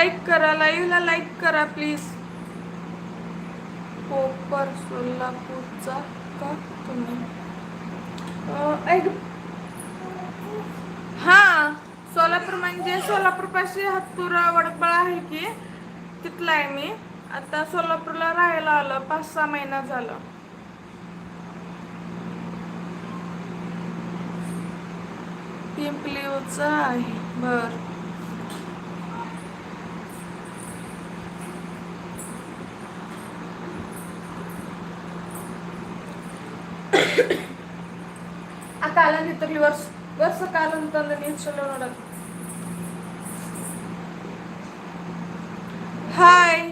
Like करा लाईव्हला like करा प्लीज. हो, कोपर सोलापूरचा का तुम्ही? ऐक. हा सोलापूर म्हणजे सोलापूर पाशी हातपूर वडपळ आहे की तिथला आहे मी. आता सोलापूरला राहायला आलं पाच सहा महिना झालं. पिंपलीचं आहे बरं. ఆ కాలాన్ని ఇతరులు వరుస వరుస కాలం తన నిమిషంలో ఉండదు హాయ్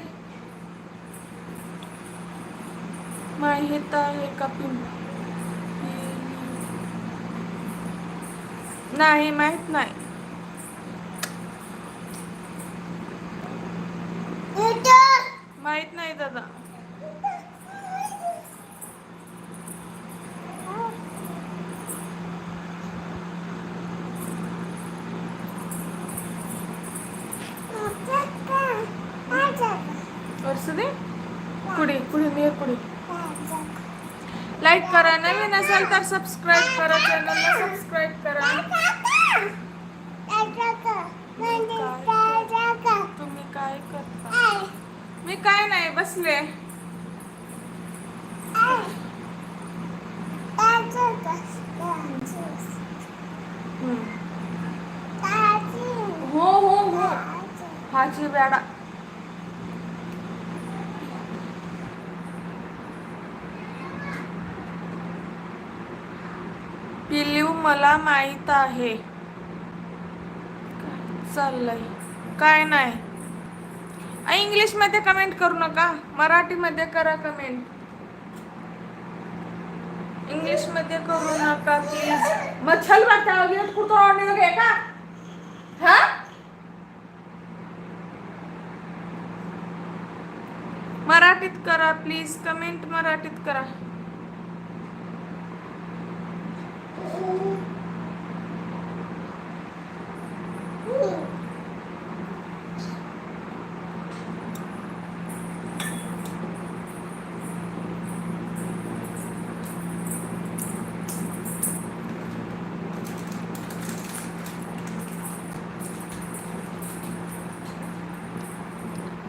माहीत आहे का नाही माहीत नाही माहीत नाही दादा वर्ष दे पुढे पुढे मी पुढे. लाईक करा. नवीन असेल तर सबस्क्राईब करा. चॅनलला सबस्क्राईब करा. तुम्ही काय करता? मी काय नाही बसले. हो हो हो. हाची बेडा पिलीव मला माहीत आहे. चाललंय. काय नाही. इंग्लिशमध्ये कमेंट करू नका. मराठीमध्ये करा कमेंट इंग्लिशमध्ये करू नका प्लीज मच्छल वाटता कुठं ऑर्डर आहे का? हा? मराठीत करा प्लीज कमेंट मराठीत करा.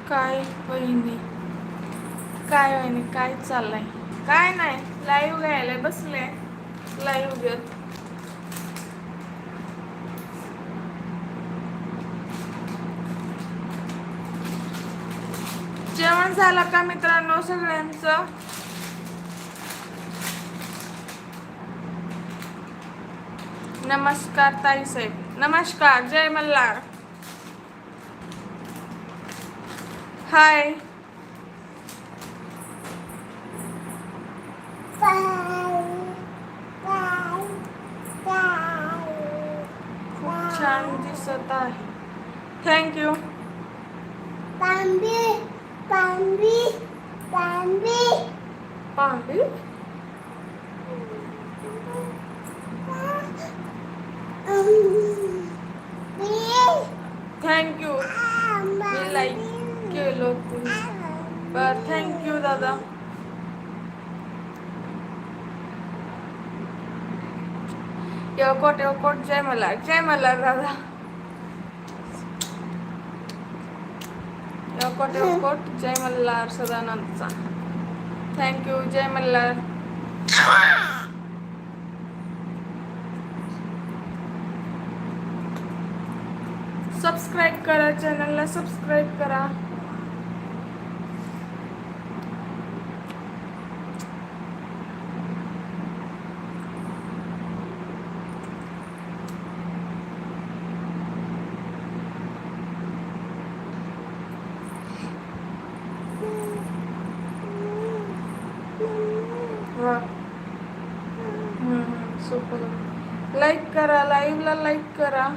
काय वहिनी? काय वहिनी काय चाललंय? काय नाही लाईव्ह घ्यायला बसले. लाईव्ह घेत जेवण झालं का मित्रांनो सगळ्यांचं? नमस्कार ताई साहेब. नमस्कार जय मल्हार. हाय खूप छान दिसत आहे थँक्यू Bambi, Bambi, Bambi. पांढरी थँक्यू थँक्यू दादा एवकोट एवकोट जय मला जय मला दादा. एवकोट एवकोट जय मल्हार सदानंदचा. थँक्यू जय मल्हार. सबस्क्राईब करा चॅनलला सबस्क्राईब करा. सोपं लाईक करा लाईव्हला लाईक करा.